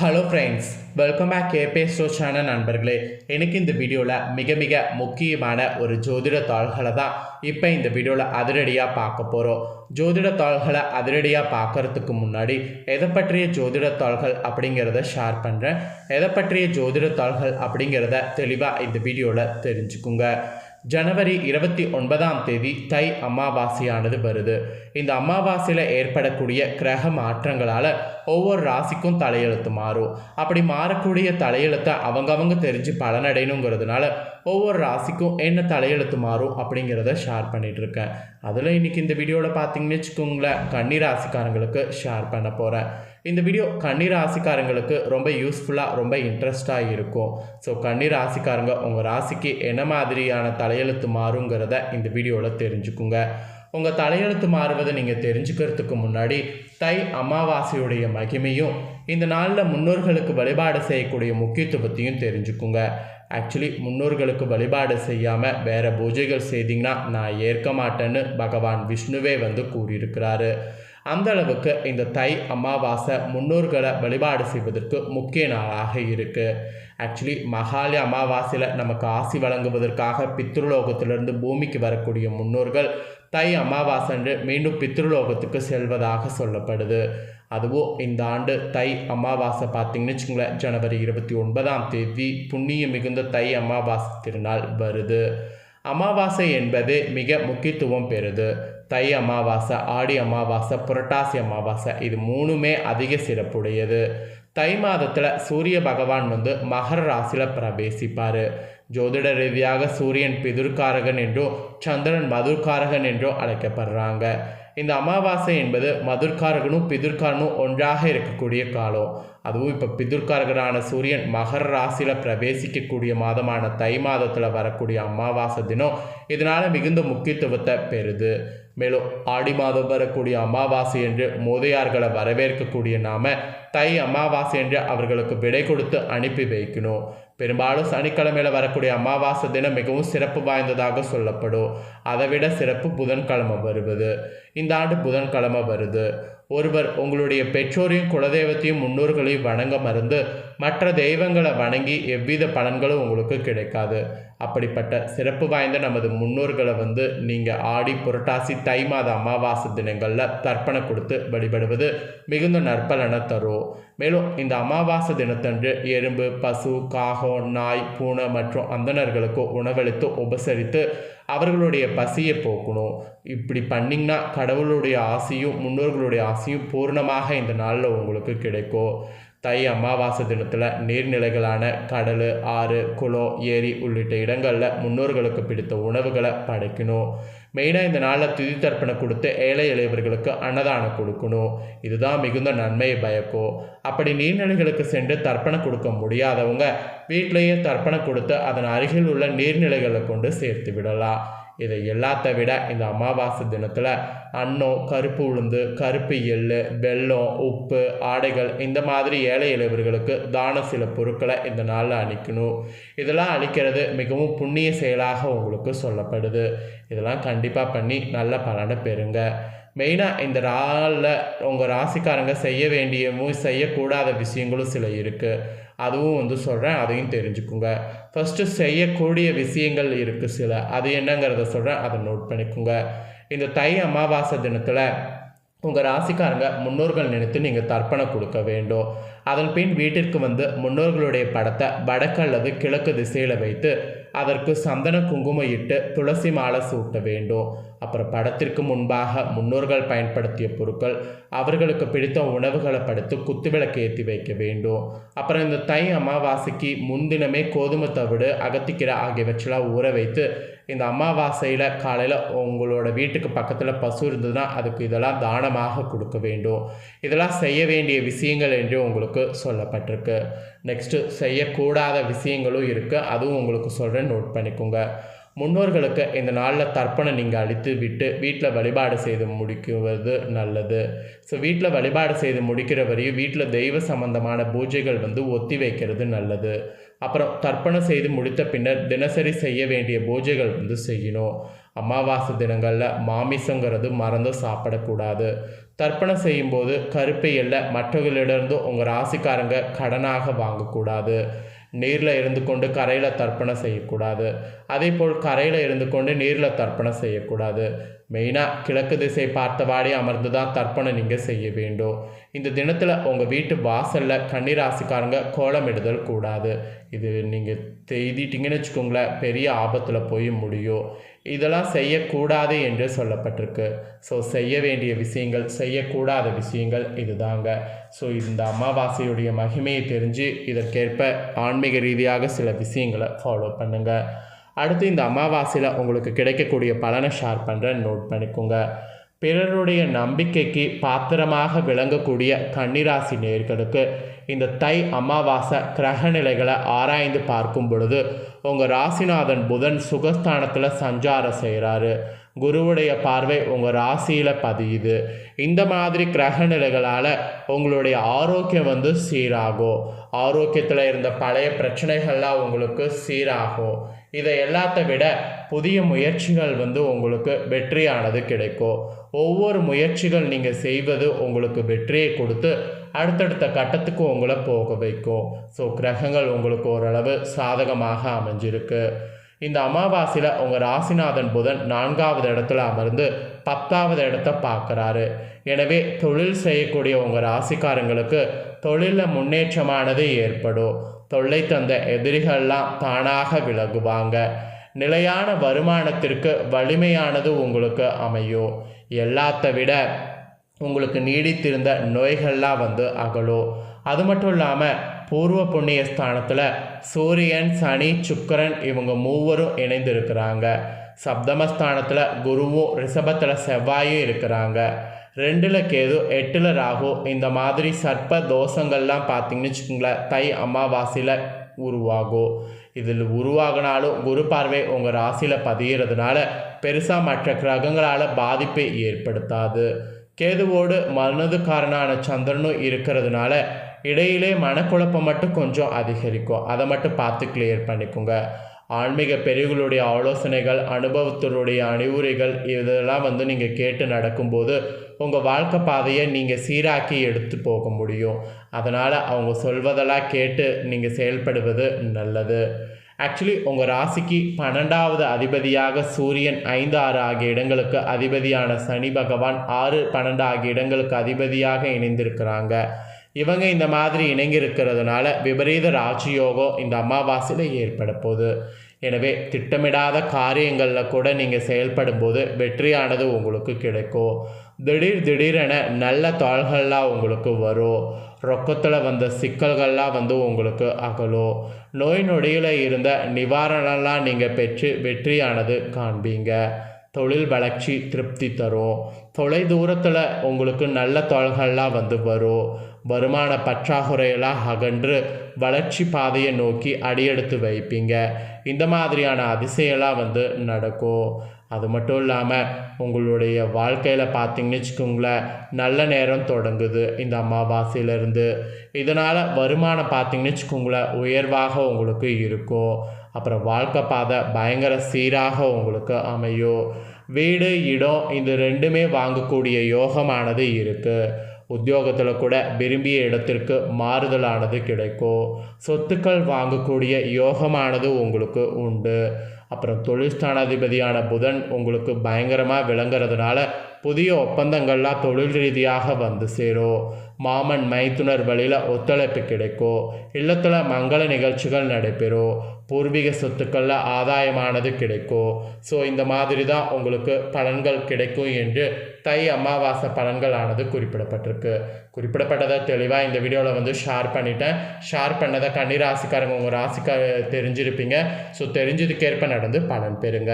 Hello friends welcome back கேபே ஸ்டோ channel நண்பர்களே. எனக்கு இந்த வீடியோவில் மிக மிக முக்கியமான ஒரு ஜோதிட தாள்களை தான் இப்போ இந்த வீடியோவில் அதிரடியாக பார்க்க போகிறோம் ஜோதிட தாள்களை அதிரடியாக பார்க்கறதுக்கு முன்னாடி எதை பற்றிய ஜோதிட தாள்கள் அப்படிங்கிறத ஷேர் பண்ணுறேன் எதை பற்றிய ஜோதிட தாள்கள் அப்படிங்கிறத தெளிவாக இந்த வீடியோவில் தெரிஞ்சுக்குங்க. ஜனவரி இருபத்தி ஒன்பதாம் தேதி தை அமாவாசையானது வருது. இந்த அமாவாசையில் ஏற்படக்கூடிய கிரக மாற்றங்களால் ஒவ்வொரு ராசிக்கும் தலையெழுத்து மாறும். அப்படி மாறக்கூடிய தலையெழுத்தை அவங்கவங்க தெரிஞ்சு பலனடையணுங்கிறதுனால ஒவ்வொரு ராசிக்கும் என்ன தலையெழுத்து மாறும் அப்படிங்கிறத ஷேர் பண்ணிகிட்ருக்கேன் அதில் இன்னைக்கு இந்த வீடியோவில் பார்த்தீங்கன்னு வச்சுக்கோங்களேன் கன்னி ராசிக்காரங்களுக்கு ஷேர் பண்ண போகிறேன் இந்த வீடியோ கண்ணீர் ராசிக்காரங்களுக்கு ரொம்ப யூஸ்ஃபுல்லாக ரொம்ப இன்ட்ரெஸ்டாக இருக்கும். ஸோ கண்ணீர் ராசிக்காரங்க உங்கள் ராசிக்கு என்ன மாதிரியான தலையெழுத்து மாறுங்கிறத இந்த வீடியோவில் தெரிஞ்சுக்குங்க. உங்கள் தலையெழுத்து மாறுவதை நீங்கள் தெரிஞ்சுக்கிறதுக்கு முன்னாடி தை அமாவாசையுடைய மகிமையும் இந்த நாளில் முன்னோர்களுக்கு வழிபாடு செய்யக்கூடிய முக்கியத்துவத்தையும் தெரிஞ்சுக்குங்க. ஆக்சுவலி முன்னோர்களுக்கு வழிபாடு செய்யாமல் வேறு பூஜைகள் செய்தீங்கன்னா நான் ஏற்க மாட்டேன்னு பகவான் விஷ்ணுவே வந்து கூறியிருக்கிறாரு. அந்த அளவுக்கு இந்த தை அமாவாசை முன்னோர்களை வழிபாடு செய்வதற்கு முக்கிய நாளாக இருக்குது ஆக்சுவலி மகாலி அமாவாசையில் நமக்கு ஆசி வழங்குவதற்காக பித்ருலோகத்திலிருந்து பூமிக்கு வரக்கூடிய முன்னோர்கள் தை அமாவாசைன்று மீண்டும் பித்ருலோகத்துக்கு செல்வதாக சொல்லப்படுது. அதுவும் இந்த ஆண்டு தை அமாவாசை பார்த்தீங்கன்னு வச்சுங்களேன் ஜனவரி இருபத்தி ஒன்பதாம் தேதி புண்ணியம் மிகுந்த தை அமாவாசை திருநாள் வருது. அமாவாசை என்பது மிக முக்கியத்துவம் பெறுது. தை அமாவாசை ஆடி அமாவாசை புரட்டாசி அமாவாசை இது மூணுமே அதிக சிறப்புடையது. தை மாதத்தில் சூரிய பகவான் வந்து மகர ராசியில் பிரவேசிப்பார். ஜோதிட ரீதியாக சூரியன் பிதுர்காரகன் என்றும் சந்திரன் மதுர்காரகன் என்றும் அழைக்கப்படுறாங்க. இந்த அமாவாசை என்பது மதுர்காரகனும் பிதுர்காரனும் ஒன்றாக இருக்கக்கூடிய காலம். அதுவும் இப்போ பிதுர்காரகனான சூரியன் மகர ராசியில் பிரவேசிக்கக்கூடிய மாதமான தை மாதத்தில் வரக்கூடிய அமாவாசை தினம். இதனால் மிகுந்த முக்கியத்துவத்தை பெறுது. மேலும் ஆடி மாதம் வரக்கூடிய அமாவாசை என்று மோதையார்களை வரவேற்கக்கூடிய நாம தை அமாவாசை என்று அவர்களுக்கு விடை கொடுத்து அனுப்பி வைக்கணும். பெரும்பாலும் சனிக்கிழமையில் வரக்கூடிய அமாவாசை தினம் மிகவும் சிறப்பு வாய்ந்ததாக சொல்லப்படும். அதை விட சிறப்பு புதன்கிழமை வருவது. இந்த ஆண்டு புதன்கிழமை வருது. ஒருவர் உங்களுடைய பெற்றோரையும் குலதெய்வத்தையும் முன்னோர்களையும் வணங்க மறந்து மற்ற தெய்வங்களை வணங்கி எவ்வித பலன்களும் உங்களுக்கு கிடைக்காது. அப்படிப்பட்ட சிறப்பு வாய்ந்த நமது முன்னோர்களை வந்து நீங்கள் ஆடி புரட்டாசி தை மாத அமாவாசை தினங்களில் தர்ப்பணம் கொடுத்து வழிபடுவது மிகுந்த நற்பலனை தரும். மேலும் இந்த அமாவாசை தினத்தன்று எறும்பு பசு காகம் நாய் பூனை மற்றும் அந்தணர்களுக்கோ உணவளித்து உபசரித்து அவர்களுடைய பசியை போக்கணும். இப்படி பண்ணிங்கன்னா கடவுளுடைய ஆசையும் முன்னோர்களுடைய ஆசையும் பூர்ணமாக இந்த நாளில் உங்களுக்கு கிடைக்கும். தை அமாவாசை தினத்தில் நீர்நிலைகளான கடல் ஆறு குளம் ஏரி உள்ளிட்ட இடங்களில் முன்னோர்களுக்கு பிடித்த உணவுகளை படைக்கணும். மெயினாக இந்த நாளில் திதி தர்ப்பணம் கொடுத்து ஏழை இளையவர்களுக்கு அன்னதானம் கொடுக்கணும். இதுதான் மிகுந்த நன்மையை பயக்கும். அப்படி நீர்நிலைகளுக்கு சென்று தர்ப்பணம் கொடுக்க முடியாதவங்க வீட்டிலேயே தர்ப்பணம் கொடுத்து அதன் அருகில் உள்ள நீர்நிலைகளை கொண்டு சேர்த்து விடலாம். இதை எல்லாத்த விட இந்த அமாவாசை தினத்தில் அன்னம் கருப்பு உளுந்து கருப்பு எள்ளு வெல்லம் உப்பு ஆடைகள் இந்த மாதிரி ஏழை இளைவர்களுக்கு தான சில பொருட்களை இந்த நாளில் அளிக்கணும். இதெல்லாம் அளிக்கிறது மிகவும் புண்ணிய செயலாக உங்களுக்கு சொல்லப்படுது. இதெல்லாம் கண்டிப்பாக பண்ணி நல்ல பலனை பெறுங்க. மெயினாக இந்த நாளில் உங்கள் ராசிக்காரங்க செய்ய வேண்டியவும் செய்யக்கூடாத விஷயங்களும் சில இருக்குது அதுவும் வந்து சொல்கிறேன் அதையும் தெரிஞ்சுக்குங்க. ஃபஸ்ட்டு செய்யக்கூடிய விஷயங்கள் இருக்குது சில. அது என்னங்கிறத சொல்கிறேன் அதை நோட் பண்ணிக்கோங்க. இந்த தை அமாவாசை தினத்தில் உங்கள் ராசிக்காரங்க முன்னோர்கள் நினைத்து நீங்கள் தர்ப்பணம் கொடுக்க வேண்டும். அதன் பின் வீட்டிற்கு வந்து முன்னோர்களுடைய படத்தை வடக்கு அல்லது கிழக்கு திசையில் வைத்து அதற்கு சந்தன குங்குமம் இட்டு துளசி மாலை சூட்ட வேண்டும். அப்புறம் படத்திற்கு முன்பாக முன்னோர்கள் பயன்படுத்திய பொருட்கள் அவர்களுக்கு பிடித்த உணவுகளை படுத்து குத்துவிளக்கு ஏற்றி வைக்க வேண்டும். அப்புறம் இந்த தை அமாவாசைக்கு முன்தினமே கோதுமை தவிடு அகத்திக்கீரை ஆகியவற்றெல்லாம் ஊற வைத்து இந்த அமாவாசையில் காலையில் உங்களோட வீட்டுக்கு பக்கத்தில் பசு இருந்ததுன்னா அதுக்கு இதெல்லாம் தானமாக கொடுக்க வேண்டும். இதெல்லாம் செய்ய வேண்டிய விஷயங்கள் என்று உங்களுக்கு சொல்லப்பட்டிருக்கு. நெக்ஸ்ட்டு செய்யக்கூடாத விஷயங்களும் இருக்குது அதுவும் உங்களுக்கு சொல்கிறேன் நோட் பண்ணிக்கோங்க. முன்னோர்களுக்கு இந்த நாளில் தர்ப்பணம் நீங்கள் அழித்து விட்டு வீட்டில் வழிபாடு செய்து முடிக்குவது நல்லது. ஸோ வீட்டில் வழிபாடு செய்து முடிக்கிற வரையும் வீட்டில் தெய்வ சம்பந்தமான பூஜைகள் வந்து ஒத்தி வைக்கிறது நல்லது. அப்புறம் தர்ப்பணம் செய்து முடித்த பின்னர் தினசரி செய்ய வேண்டிய பூஜைகள் வந்து செய்யணும். அமாவாசை தினங்களில் மாமிசங்கிறது மறந்து சாப்பிடக்கூடாது. தர்ப்பணம் செய்யும்போது கருப்பை எல்லை மற்றவர்களிடந்து உங்கள் ராசிக்காரங்க கடனாக வாங்கக்கூடாது. நீரில் இருந்து கொண்டு கரையில் தர்ப்பணம் செய்யக்கூடாது. அதே போல் கரையில் இருந்து கொண்டு நீரில் தர்ப்பணம் செய்யக்கூடாது. மெயினாக கிழக்கு திசை பார்த்தவாடி அமர்ந்து தான் தர்ப்பணம் நீங்கள் செய்ய வேண்டும். இந்த தினத்தில் உங்கள் வீட்டு வாசலில் கன்னிராசிக்காரங்க கோலமிடுதல் கூடாது. இது நீங்கள் தெய்திட்டிங்கன்னு வச்சுக்கோங்களேன் பெரிய ஆபத்தில் போய் முடியும். இதெல்லாம் செய்யக்கூடாது என்று சொல்லப்பட்டிருக்கு. ஸோ செய்ய வேண்டிய விஷயங்கள் செய்யக்கூடாத விஷயங்கள் இதுதாங்க. ஸோ இந்த அமாவாசையுடைய மகிமையை தெரிஞ்சு இதற்கேற்ப ஆன்மீக ரீதியாக சில விஷயங்களை ஃபாலோ பண்ணுங்கள் அடுத்து இந்த அமாவாசையில் உங்களுக்கு கிடைக்கக்கூடிய பலனை ஷேர் பண்ணுறேன் நோட் பண்ணிக்கோங்க. பிறருடைய நம்பிக்கைக்கு பாத்திரமாக விளங்கக்கூடிய கன்னிராசி நேர்களுக்கு இந்த தை அமாவாசை கிரக நிலைகளை ஆராய்ந்து பார்க்கும் பொழுது உங்கள் ராசிநாதன் புதன் சுகஸ்தானத்தில் சஞ்சாரம் செய்கிறாரு குருவுடைய பார்வை உங்கள் ராசியில் பதியுது. இந்த மாதிரி கிரக நிலைகளால் உங்களுடைய ஆரோக்கியம் வந்து சீராகும். ஆரோக்கியத்தில் இருந்த பழைய பிரச்சனைகள்லாம் உங்களுக்கு சீராகும். இதை எல்லாத்த விட புதிய முயற்சிகள் வந்து உங்களுக்கு வெற்றியானது கிடைக்கும். ஒவ்வொரு முயற்சிகள் நீங்கள் செய்வது உங்களுக்கு வெற்றியை கொடுத்து அடுத்தடுத்த கட்டத்துக்கு உங்களை போக வைக்கும். ஸோ கிரகங்கள் உங்களுக்கு ஓரளவு சாதகமாக அமைஞ்சிருக்கு. இந்த அமாவாசையில் உங்கள் ராசிநாதன் புதன் நான்காவது இடத்துல அமர்ந்து பத்தாவது இடத்த பார்க்குறாரு. எனவே தொழில் செய்யக்கூடிய உங்கள் ராசிக்காரங்களுக்கு தொழிலில் முன்னேற்றமானது ஏற்படும். தொல்லை தந்த எதிரிகள்லாம் தானாக விலகுவாங்க. நிலையான வருமானத்திற்கு வலிமையானது உங்களுக்கு அமையும் எல்லாத்த விட உங்களுக்கு நீடித்திருந்த நோய்கள்லாம் வந்து அகலும் அது மட்டும் இல்லாமல் பூர்வ புண்ணிய ஸ்தானத்தில் சூரியன் சனி சுக்கரன் இவங்க மூவரும் இணைந்திருக்கிறாங்க. சப்தமஸ்தானத்தில் குருவும் ரிஷபத்தில் செவ்வாயும் இருக்கிறாங்க. ரெண்டில் கேது எட்டில் ராகு. இந்த மாதிரி சர்ப்ப தோஷங்கள்லாம் பார்த்தீங்கன்னு வச்சுக்கோங்களேன் தை அமாவாசையில் உருவாகும். இதில் உருவாகினாலும் குரு பார்வை உங்கள் ராசியில் பதிகிறதுனால பெருசாக மற்ற கிரகங்களால் பாதிப்பை ஏற்படுத்தாது. கேதுவோடு மனதுக்காரனான சந்திரனும் இருக்கிறதுனால இடையிலே மனக்குழப்பம் மட்டும் கொஞ்சம் அதிகரிக்கும். அதை மட்டும் பார்த்து கிளியர் பண்ணிக்கோங்க. ஆன்மீக பெரியவர்களுடைய ஆலோசனைகள் அனுபவத்தினுடைய அறிவுரைகள் இதெல்லாம் வந்து நீங்கள் கேட்டு நடக்கும்போது உங்கள் வாழ்க்கை பாதையை நீங்கள் சீராக்கி எடுத்து போக முடியும். அதனால் அவங்க சொல்வதெல்லாம் கேட்டு நீங்கள் செயல்படுவது நல்லது. ஆக்சுவலி உங்கள் ராசிக்கு பன்னெண்டாவது அதிபதியாக சூரியன் ஐந்து ஆறு ஆகிய இடங்களுக்கு அதிபதியான சனி பகவான் ஆறு பன்னெண்டு ஆகிய இடங்களுக்கு அதிபதியாக இணைந்திருக்கிறாங்க. இவங்க இந்த மாதிரி இணங்கியிருக்கிறதுனால விபரீத ராஜயோகம் இந்த அமாவாசையில் ஏற்பட போகுது எனவே திட்டமிடாத காரியங்களில் கூட நீங்கள் செயல்படும்போது வெற்றியானது உங்களுக்கு கிடைக்கும். திடீர் திடீரென நல்ல தாள்கள்லாம் உங்களுக்கு வரும். ரொக்கத்தில் வந்த சிக்கல்கள்லாம் வந்து உங்களுக்கு அகலும். நோய் நொடியில் இருந்த நிவாரணம்லாம் நீங்கள் பெற்று வெற்றியானது காண்பீங்க. தொழில் வளர்ச்சி திருப்தி தரும். தொலை தூரத்தில் உங்களுக்கு நல்ல தொழில்கள்லாம் வந்து வரும். வருமான பற்றாக்குறையெல்லாம் அகன்று வளர்ச்சி பாதையை நோக்கி அடியெடுத்து வைப்பீங்க. இந்த மாதிரியான அதிசயம்லாம் வந்து நடக்கும். அது மட்டும் இல்லாமல் உங்களுடைய வாழ்க்கையில் பார்த்தீங்கன்னு வச்சுக்கோங்களேன் நல்ல நேரம் தொடங்குது இந்த அமாவாசையிலேருந்து. இதனால் வருமானம் பார்த்தீங்கன்னு வச்சுக்கோங்களேன் உயர்வாக உங்களுக்கு இருக்கும். அப்புறம் வாழ்க்கை பாதை பயங்கர சீராக உங்களுக்கு அமையும். வீடு இடம் இது ரெண்டுமே வாங்கக்கூடிய யோகமானது இருக்குது உத்தியோகத்தில் கூட விரும்பிய இடத்திற்கு மாறுதலானது கிடைக்கும். சொத்துக்கள் வாங்கக்கூடிய யோகமானது உங்களுக்கு உண்டு. அப்புறம் தொழிற்ஸ்தானாதிபதியான புதன் உங்களுக்கு பயங்கரமாக விளங்குறதுனால புதிய ஒப்பந்தங்கள்லாம் தொழில் ரீதியாக வந்து சேரும். மாமன் மைத்துனர் வழியில் ஒத்துழைப்பு கிடைக்கும். இல்லத்தில் மங்கள நிகழ்ச்சிகள் நடைபெறும். பூர்வீக சொத்துக்களில் ஆதாயமானது கிடைக்கும். ஸோ இந்த மாதிரி தான் உங்களுக்கு பலன்கள் கிடைக்கும் என்று தை அமாவாசை பலன்களானது குறிப்பிடப்பட்டிருக்கு. குறிப்பிடப்பட்டதை தெளிவாக இந்த வீடியோவில் வந்து ஷேர் பண்ணிட்டேன். ஷேர் பண்ணதை கன்னிராசிக்காரங்க உங்கள் ராசிக்கா தெரிஞ்சிருப்பீங்க. ஸோ தெரிஞ்சதுக்கேற்ப நடந்து பலன் பெறுங்க.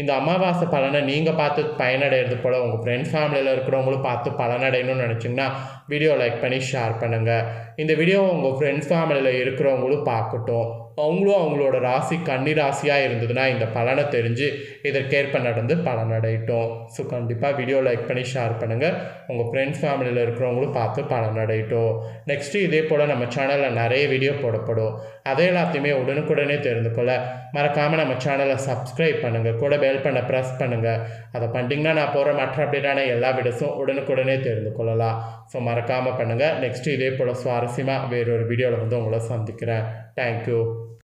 இந்த அமாவாசை பலனை நீங்கள் பார்த்து பயனடைகிறது போல் உங்கள் ஃப்ரெண்ட்ஸ் ஃபேமிலியில் இருக்கிறவங்களும் பார்த்து பலனடையணும்னு நினச்சிங்கன்னா வீடியோ லைக் பண்ணி ஷேர் பண்ணுங்கள் இந்த வீடியோ உங்கள் ஃப்ரெண்ட்ஸ் ஃபேமிலியில் இருக்கிறவங்களும் பார்க்கட்டும். அவங்களும் அவங்களோட ராசி கன்னி ராசியாக இருந்ததுன்னா இந்த பலனை தெரிஞ்சு இதற்கேற்ப நடந்து பலனடையட்டும். ஸோ கண்டிப்பாக வீடியோ லைக் பண்ணி பண்ணி ஷேர் பண்ணுங்கள் உங்கள் ஃப்ரெண்ட்ஸ் ஃபேமிலியில் இருக்கிறவங்களும் பார்த்து பலனடையட்டும் நெக்ஸ்ட்டு இதே போல் நம்ம சேனலில் நிறைய வீடியோ போடப்படும். அதை எல்லாத்தையுமே உடனுக்குடனே தெரிந்து கொள்ள மறக்காமல் நம்ம சேனலை சப்ஸ்கிரைப் பண்ணுங்கள் கூட பெல் பண்ண ப்ரெஸ் பண்ணுங்கள் அதை பண்ணிட்டீங்கன்னா நான் போகிற மற்ற அப்டேட்டான எல்லா வீடியோஸும் உடனுக்குடனே தெரிந்து கொள்ளலாம். ஸோ மறக்காமல் பண்ணுங்கள் நெக்ஸ்ட்டு இதே போல் சுவாரஸ்யமாக வேறொரு வீடியோவில் வந்து உங்களை சந்திக்கிறேன். தேங்க்யூ